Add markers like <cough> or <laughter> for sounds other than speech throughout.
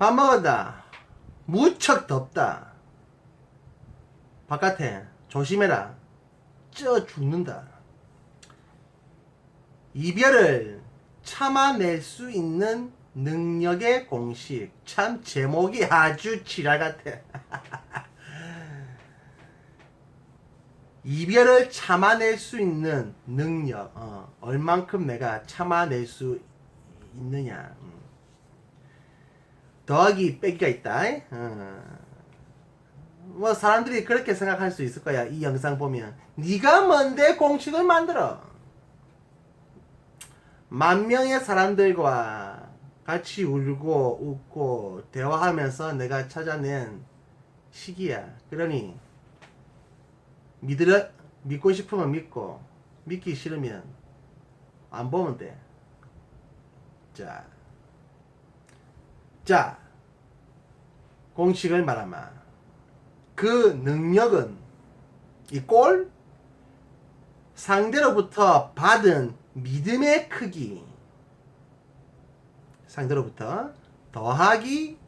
밥 먹었다. 무척 덥다. 바깥에 조심해라. 쪄 죽는다. 이별을 참아낼 수 있는 능력의 공식. 참 제목이 아주 지랄 같아. <laughs> 이별을 참아낼 수 있는 능력. 어, 얼만큼 내가 참아낼 수 있느냐. 음. 더하기 빼기가 있다. 어. 뭐 사람들이 그렇게 생각할 수 있을 거야. 이 영상 보면 네가 뭔데 공식을 만들어? 만 명의 사람들과 같이 울고 웃고 대화하면서 내가 찾아낸 시기야. 그러니 믿으려 믿고 싶으면 믿고 믿기 싫으면 안 보면 돼. 자, 자 공식을 말하마. 그 능력은 이 꼴 상대로부터 받은 믿음의 크기 상대로부터 더하기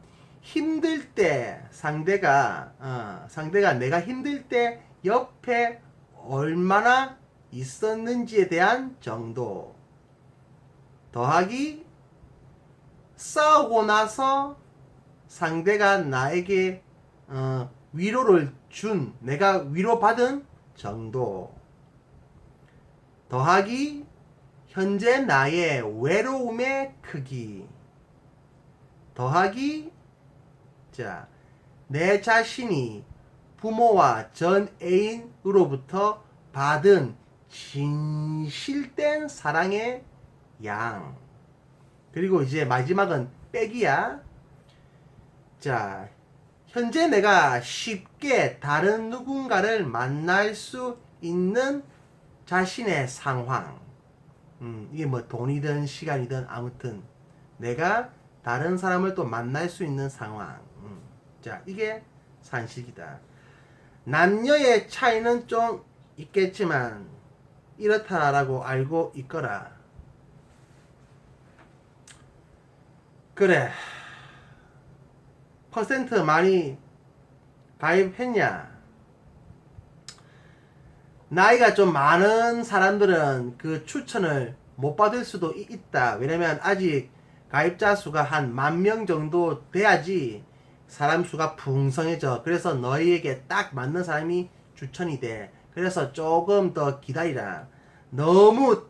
힘들 때 상대가 어, 상대가 내가 힘들 때 옆에 얼마나 있었는지에 대한 정도 더하기 싸우고 나서 상대가 나에게 어, 위로를 준 내가 위로받은 정도 더하기 현재 나의 외로움의 크기 더하기 자, 내 자신이 부모와 전 애인으로부터 받은 진실된 사랑의 양. 그리고 이제 마지막은 빼기야. 자, 현재 내가 쉽게 다른 누군가를 만날 수 있는 자신의 상황. 음, 이게 뭐 돈이든 시간이든 아무튼 내가 다른 사람을 또 만날 수 있는 상황. 음, 자, 이게 산식이다. 남녀의 차이는 좀 있겠지만 이렇다라고 알고 있거라. 그래. 퍼센트 많이 가입했냐? 나이가 좀 많은 사람들은 그 추천을 못 받을 수도 이- 있다. 왜냐면 아직 가입자 수가 한 만 명 정도 돼야지 사람 수가 풍성해져. 그래서 너희에게 딱 맞는 사람이 추천이 돼. 그래서 조금 더 기다리라. 너무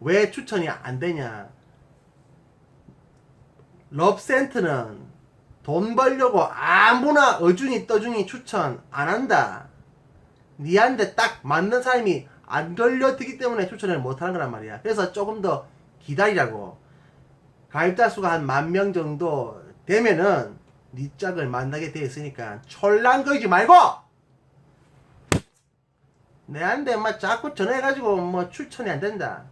왜 추천이 안 되냐? 럽센트는 돈 벌려고 아무나 어중이 떠중이 추천 안 한다. 니한테 딱 맞는 사람이 안 걸려들기 때문에 추천을 못 하는 거란 말이야. 그래서 조금 더 기다리라고. 가입자 수가 한 만 명 정도 되면은 니 짝을 만나게 돼 있으니까 촐랑거리지 말고 내한테 막 자꾸 전화해가지고 뭐 추천이 안 된다.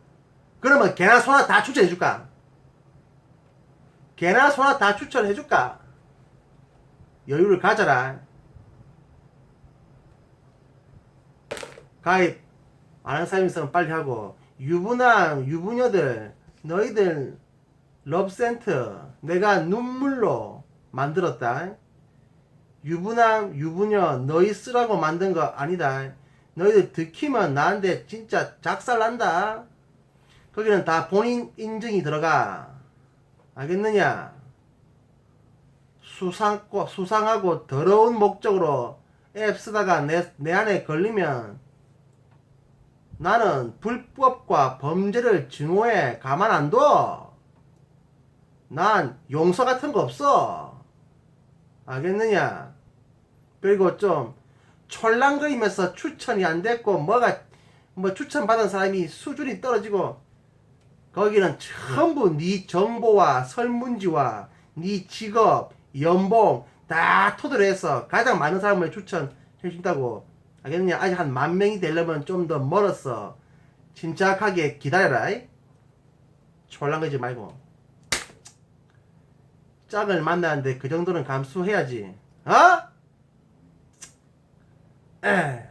그러면 걔나 소나 다 추천해줄까? 걔나 소나 다 추천해줄까? 여유를 가져라. 가입 안 하는 사람 있으면 빨리 하고. 유부남 유부녀들 너희들 럽센터 내가 눈물로 만들었다. 유부남 유부녀 너희 쓰라고 만든 거 아니다. 너희들 듣기만 나한테 진짜 작살난다. 거기는 다 본인 인증이 들어가. 알겠느냐 수상고, 수상하고 더러운 목적으로 앱 쓰다가 내, 내 안에 걸리면 나는 불법과 범죄를 증오해 가만 안 둬. 난 용서 같은 거 없어. 알겠느냐? 그리고 좀 촐랑거리면서 추천이 안 됐고 뭐가 뭐 추천 받은 사람이 수준이 떨어지고 거기는 전부 네 정보와 설문지와 네 직업, 연봉 다 토대로 해서 가장 많은 사람을 추천해 준다고 알겠느냐? 아직 한 만 명이 되려면 좀 더 멀었어. 침착하게 기다려라. 이. 촐랑거리지 말고. 짝을 만나는데 그 정도는 감수해야지. 어? 에.